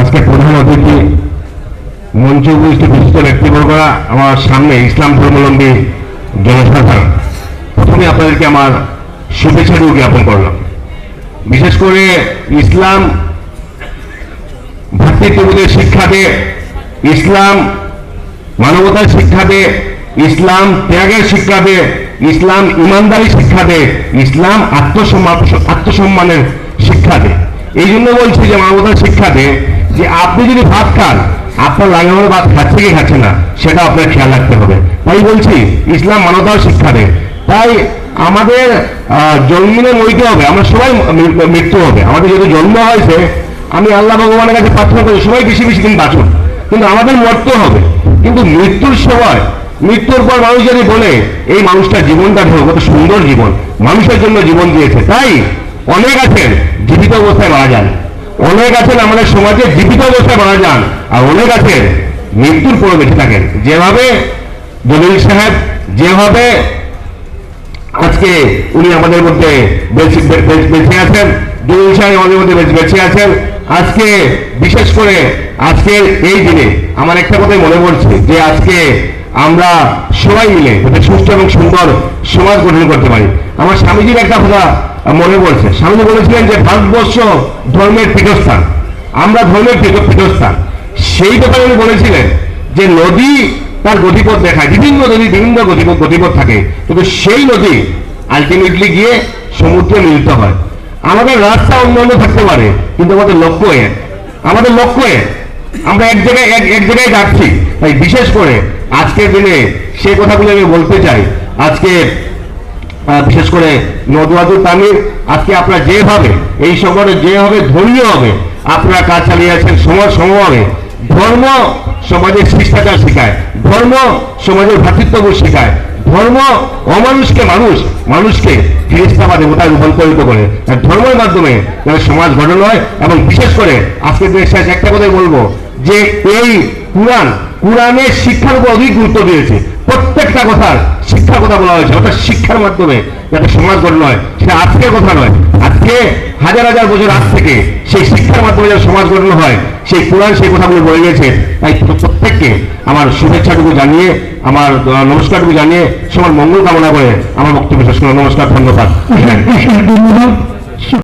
আজকে প্রধান অতিথি মঞ্চে উপস্থিত বিশিষ্ট ব্যক্তিবর্গরা, আমার সামনে ইসলাম ধর্মাবলম্বী জনসাধারণ। প্রথমে আপনাদেরকে আমার শুভেচ্ছাটুকু জ্ঞাপন করলাম। বিশেষ করে ইসলাম ভ্রাতৃত্ববোধের শিক্ষা দিয়ে ইসলাম মানবতার শিক্ষা দিয়ে ইসলাম ত্যাগের শিক্ষা দিয়ে ইসলাম ইমানদারি শিক্ষা দেয় ইসলাম আত্মসম্মান আত্মসম্মানের শিক্ষা দেয় এই জন্য বলছি যে মানবতার শিক্ষা দেয় যে আপনি যদি ভাত খান, আপনার লাগে লাগানোর ভাত খাচ্ছে কি খাচ্ছে না, সেটা আপনার খেয়াল রাখতে হবে। তাই বলছি, ইসলাম মানবতার শিক্ষা দেয়। তাই আমাদের জন্মিনে মরিতে হবে, আমরা সবাই মৃত্যু হবে। আমাদের যদি জন্ম হয়েছে, আমি আল্লাহ ভগবানের কাছে প্রার্থনা করি, সবাই বেশি বেশি দিন বাঁচুন। কিন্তু আমাদের মরতে হবে। কিন্তু মৃত্যুর সময়, মৃত্যুর পর মানুষ যদি বলে, এই মানুষটার জীবনটা দেখো কত সুন্দর জীবন। মানুষের জন্য জীবন দিয়েছে। তাই অনেক আছেন, জীবিত অবস্থায় মারা যান। অনেক আছেন আমাদের সমাজে জীবিত অবস্থায় মারা যান, আর অনেক আছেন মৃত্যুর পরে বেঁচে থাকেন। যেভাবে দলিল সাহেব, যেভাবে আজকে উনি আমাদের মধ্যে বেঁচে আছেন জলিল সাহেব আমাদের মধ্যে বেঁচে- আছেন, আজকে বিশেষ করে আজকের এই দিনে আমার একটা কথাই মনে পড়ছে যে আজকে আমরা সবাই মিলে সুস্থ এবং সুন্দর সমাজ গঠন করতে পারি। আমার স্বামীজির একটা কথা মনে পড়ছে। স্বামীজি বলেছিলেন যে, ভারতবর্ষ ধর্মের পীঠস্থান। আমরা ধর্মের পীঠ- পীঠস্থান। সেই ব্যাপারে উনি বলেছিলেন যে, নদী তার গতিপথ দেখায়। বিভিন্ন নদী, বিভিন্ন গতিপথ গতিপথ থাকে। কিন্তু সেই নদী আলটিমেটলি গিয়ে সমুদ্রে মিলিত হয়। আমাদের রাস্তা অন্যান্য থাকতে পারে, কিন্তু আমাদের লক্ষ্য এক আমাদের লক্ষ্য এক আমরা এক জায়গায় এক এক জায়গায় যাচ্ছি। তাই বিশেষ করে আজকের দিনে সেই কথাগুলো আমি বলতে চাই। আজকে বিশেষ করে নদওয়াদুর তামির আজকে আপনারা যেভাবে, এই সময়ে যেভাবে ধর্মীয় হবে আপনারা কাজ চালিয়ে যাচ্ছেন, সমাজ সমভাবে ধর্ম সমাজের শিষ্টাচার শেখায়, ধর্ম সমাজের ভ্রাতৃত্ববোধ শেখায়, ধর্ম অমানুষকে মানুষ, মানুষকে ফিরিস্তা বা দেবতায় রূপান্তরিত করে ধর্মের মাধ্যমে সমাজ গঠন হয়, এবং বিশেষ করে আজকের দিনের শেষ একটা কথাই বলব, যে এই কোরআন, কোরআনের শিক্ষার উপর অধিক গুরুত্ব দিয়েছে। প্রত্যেকটা কথার শিক্ষার কথা বলা হয়েছে, অর্থাৎ শিক্ষার মাধ্যমে যাতে সমাজ গঠন হয় সেটা আজকের কথা নয়। আজকে হাজার হাজার বছর আগ থেকে সেই শিক্ষার মাধ্যমে যাতে সমাজ গঠন হয়, সেই কোরআন সেই কথাগুলো বলে গেছে। তাই প্রত্যেককে আমার শুভেচ্ছাটুকু জানিয়ে, আমার নমস্কারটুকু জানিয়ে সবার মঙ্গল কামনা করে আমার বক্তব্য শেষ করলাম। নমস্কার ধন্যবাদ।